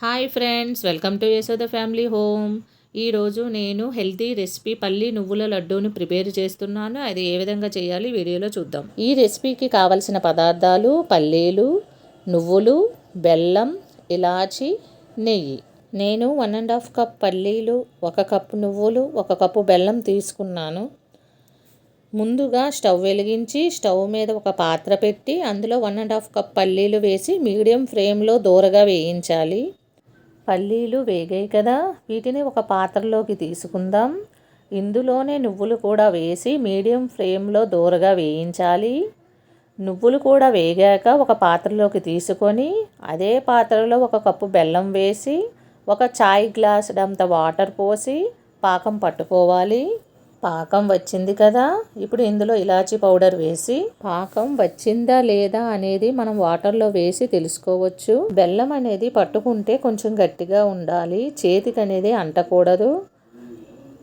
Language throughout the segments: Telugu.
Hi friends welcome to Yashoda family home. ఈరోజు నేను హెల్తీ రెసిపీ పల్లి నువ్వుల లడ్డూని ప్రిపేర్ చేస్తున్నాను. అది ఏ విధంగా చేయాలి వీడియోలో చూద్దాం. ఈ రెసిపీకి కావలసిన పదార్థాలు పల్లీలు నువ్వులు బెల్లం ఇలాచి నెయ్యి. నేను వన్ అండ్ హాఫ్ కప్ పల్లీలు ఒక కప్పు నువ్వులు ఒక కప్పు బెల్లం తీసుకున్నాను. ముందుగా స్టవ్ వెలిగించి స్టవ్ మీద ఒక పాత్ర పెట్టి అందులో వన్ అండ్ హాఫ్ కప్ పల్లీలు వేసి మీడియం ఫ్లేమ్లో దూరగా వేయించాలి. పల్లీలు వేగాయి కదా వీటిని ఒక పాత్రలోకి తీసుకుందాం. ఇందులోనే నువ్వులు కూడా వేసి మీడియం ఫ్లేమ్లో దూరగా వేయించాలి. నువ్వులు కూడా వేగాక ఒక పాత్రలోకి తీసుకొని అదే పాత్రలో ఒక కప్పు బెల్లం వేసి ఒక చాయ్ గ్లాసుడంత వాటర్ పోసి పాకం పట్టుకోవాలి. పాకం వచ్చింది కదా. ఇప్పుడు ఇందులో ఇలాచీ పౌడర్ వేసి పాకం వచ్చిందా లేదా అనేది మనం వాటర్లో వేసి తెలుసుకోవచ్చు. బెల్లం అనేది పట్టుకుంటే కొంచెం గట్టిగా ఉండాలి. చేతికి అనేది అంటకూడదు.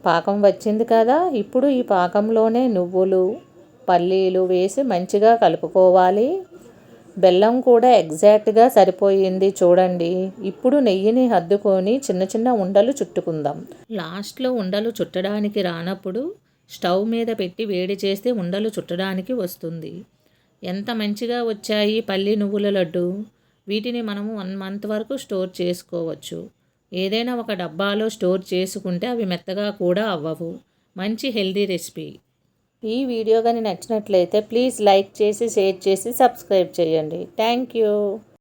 పాకం వచ్చింది కదా. ఇప్పుడు ఈ పాకంలోనే నువ్వులు పల్లీలు వేసి మంచిగా కలుపుకోవాలి. బెల్లం కూడా ఎగ్జాక్ట్గా సరిపోయింది చూడండి. ఇప్పుడు నెయ్యిని హద్దుకొని చిన్న చిన్న ఉండలు చుట్టుకుందాం. లాస్ట్లో ఉండలు చుట్టడానికి రానప్పుడు స్టవ్ మీద పెట్టి వేడి చేస్తే ఉండలు చుట్టడానికి వస్తుంది. ఎంత మంచిగా వచ్చాయి పల్లి నువ్వుల లడ్డు? వీటిని మనము వన్ మంత్ వరకు స్టోర్ చేసుకోవచ్చు. ఏదైనా ఒక డబ్బాలో స్టోర్ చేసుకుంటే అవి మెత్తగా కూడా అవ్వవు. మంచి హెల్దీ రెసిపీ. ఈ వీడియో కానీ నచ్చినట్లయితే ప్లీజ్ లైక్ చేసి షేర్ చేసి సబ్స్క్రైబ్ చేయండి. Thank you.